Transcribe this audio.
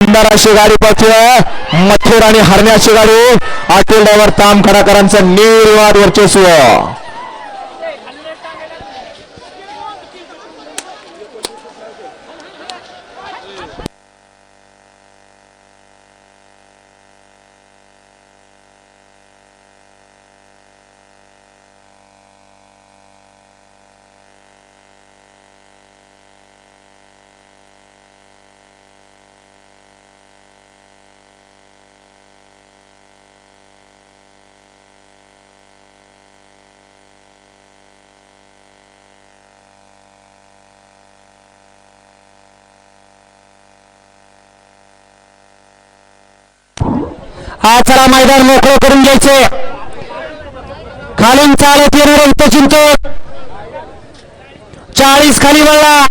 सुंदर अशी गाडी पळते मथुर आणि हरण्याची गाडी. अटल ड्रायव्हर ताम खडाकरांचं निर्वाद वर्चस्व. आज चला मैदान मोकळं करून घ्यायचे. खालून चालत येणारे हितचिंतक चाळीस खाली वळला.